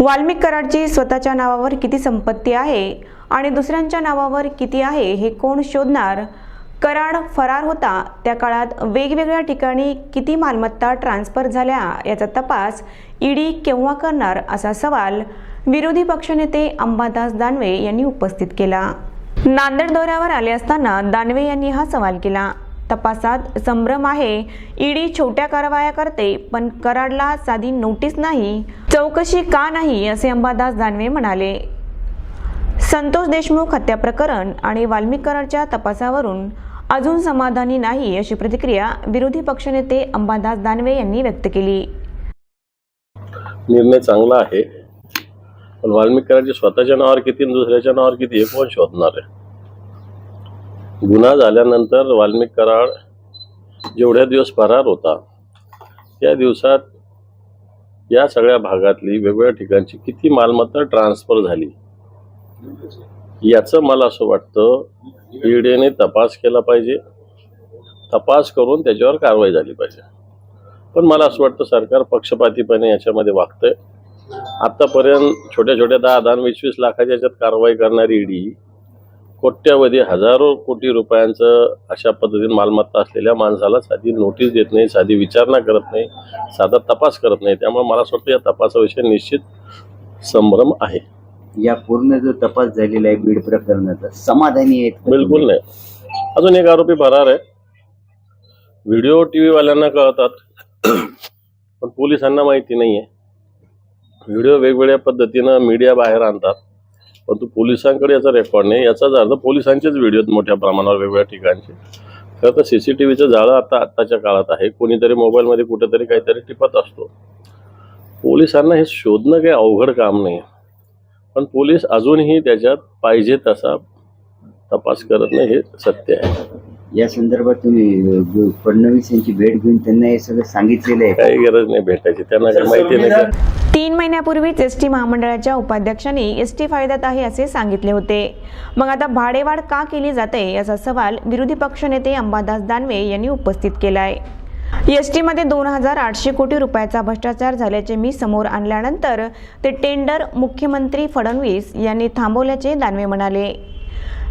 वाल्मिक कराडची स्वतःच्या नावावर किती संपत्ती आहे आणि दुसऱ्यांच्या नावावर किती आहे हे कोण शोधणार? कराड फरार होता. त्या काळात वेगवेगळ्या ठिकाणी किती मालमत्ता ट्रान्सफर झाल्या याचा तपास ईडी केव्हा करणार असा सवाल विरोधी पक्षनेते अंबादास दानवे यांनी उपस्थित केला. नांदेड दौऱ्यावर आले असताना दानवे यांनी हा सवाल केला. तपासात संभ्रम आहे. ईडी छोट्या कारवाया करते पण कराडला साधी नोटीस नाही. चौकशी का नाही असे अंबादास दानवे म्हणाले. संतोष देशमुख हत्या प्रकरण आणि वाल्मिक कराडच्या तपासावरून अजून समाधानी नाही अशी प्रतिक्रिया विरोधी पक्षनेते अंबादास दानवे यांनी व्यक्त केली. निर्णय चांगला आहे पण वाल्मिक कराडचे स्वतःच्या नावावर किती दुसऱ्याच्या नावावर किती हे कोण शोधणार आहे? गुन्हा झाल्यानंतर वाल्मिक कराड जेवढ्या दिवस फरार होता त्या दिवसात या सगळ्या भागातली वेगवेगळ्या ठिकाणची किती मालमत्ता ट्रान्सफर झाली? याचं मला असं वाटतं ईडीने तपास केला पाहिजे. तपास करून त्याच्यावर कारवाई झाली पाहिजे. पण मला असं वाटतं सरकार पक्षपातीपणे याच्यामध्ये वागतंय. आतापर्यंत छोट्या छोट्या दहा दहा वीस वीस लाखाच्या याच्यात कारवाई करणारी ईडी कोट्यावधी हजारो कोटी रुपयांचं अशा पद्धतीने मालमत्ता असलेल्या माणसाला साधी नोटीस देत नाही साधी विचारणा करत नाही साधा तपास करत नाही. त्यामुळे मला असं वाटतं या तपासाविषयी निश्चित संभ्रम आहे. या पूर्ण जो तपास झालेला आहे बीड प्रकरणाचा समाधानी आहेत बिलकुल? नाही. अजून एक आरोपी फरार आहे. व्हिडिओ टी व्हीवाल्यांना कळतात पण पोलिसांना माहिती नाही आहे व्हिडिओ वेगवेगळ्या पद्धतीनं मीडिया बाहेर आणतात. परंतु पोलिसांकडे याचा रेकॉर्ड नाही. याचाच अर्थ पोलिसांचेच व्हिडिओ मोठ्या प्रमाणावर वेगवेगळ्या ठिकाणचे. खरं तर सी सी टी व्हीचं जाळं आता आत्ताच्या काळात आहे. कोणीतरी मोबाईलमध्ये कुठेतरी काहीतरी टिपत असतो. पोलिसांना हे शोधणं काही अवघड काम नाही पण पोलीस अजूनही त्याच्यात पाहिजे तसा तपास करत नाही हे सत्य आहे. या संदर्भात तुम्ही फडणवीस यांची भेट घेऊन त्यांना हे सगळं सांगितलेलं आहे. का? काही गरज नाही भेटायची. त्यांना काही माहिती नाही. तीन महिन्यापूर्वीच एस टी महामंडळाच्या उपाध्यक्षांनी एस टी फायद्यात आहे असे सांगितले होते. मग आता भाडेवाढ का केली जाते याचा सवाल विरोधी पक्षनेते अंबादास दानवे यांनी उपस्थित केलाय. एस टीमध्ये दोन हजार आठशे कोटी रुपयाचा भ्रष्टाचार झाल्याचे मी समोर आणल्यानंतर ते टेंडर मुख्यमंत्री फडणवीस यांनी थांबवल्याचे दानवे म्हणाले.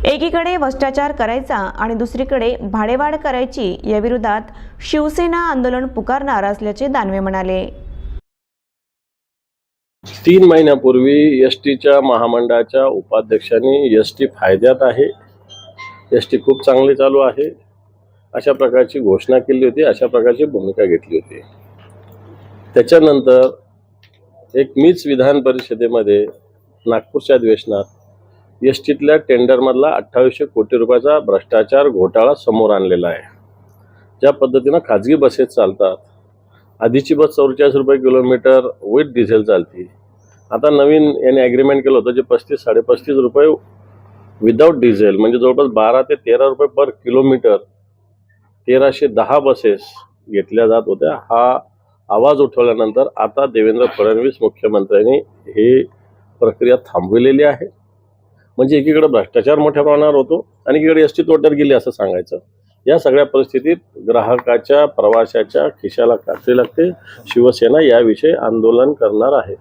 एकीकडे भ्रष्टाचार करायचा आणि दुसरीकडे भाडेवाढ करायची याविरोधात शिवसेना आंदोलन पुकारणार असल्याचे दानवे म्हणाले. तीन महिन्यापूर्वी एस टीच्या महामंडळाच्या उपाध्यक्षांनी एस टी फायद्यात आहे. एस टी खूप चांगली चालू आहे. अशा प्रकारची घोषणा केली होती अशा प्रकारची भूमिका घेतली होती. त्याच्यानंतर एक मीच विधान परिषदेमध्ये नागपूरच्या अधिवेशनात एस टीतल्या टेंडरमधला अठ्ठावीसशे कोटी रुपयाचा भ्रष्टाचार घोटाळा समोर आणलेला आहे. ज्या पद्धतीनं खाजगी बसेस चालतात आधीची बस चौवेचाळीस रुपये किलोमीटर विथ डिझेल चालती आता नवीन याने ॲग्रीमेंट केलं होतं जे पस्तीस साडेपस्तीस रुपये विदाऊट डिझेल म्हणजे जवळपास बारा ते तेरा रुपये पर किलोमीटर तेराशे दहा बसेस घेतल्या जात होत्या. हा आवाज उठवल्यानंतर आता देवेंद्र फडणवीस मुख्यमंत्र्यांनी ही प्रक्रिया थांबविलेली आहे. म्हणजे एकीकडे भ्रष्टाचार मोठ्या प्रमाणावर होतो आणि एकीकडे एस टी तोट्यात गेली असं सांगायचं. या सगळ्या परिस्थितीत ग्राहकाच्या प्रवाशाच्या खिशाला कात्री लागते. शिवसेना याविषयी आंदोलन करणार आहे.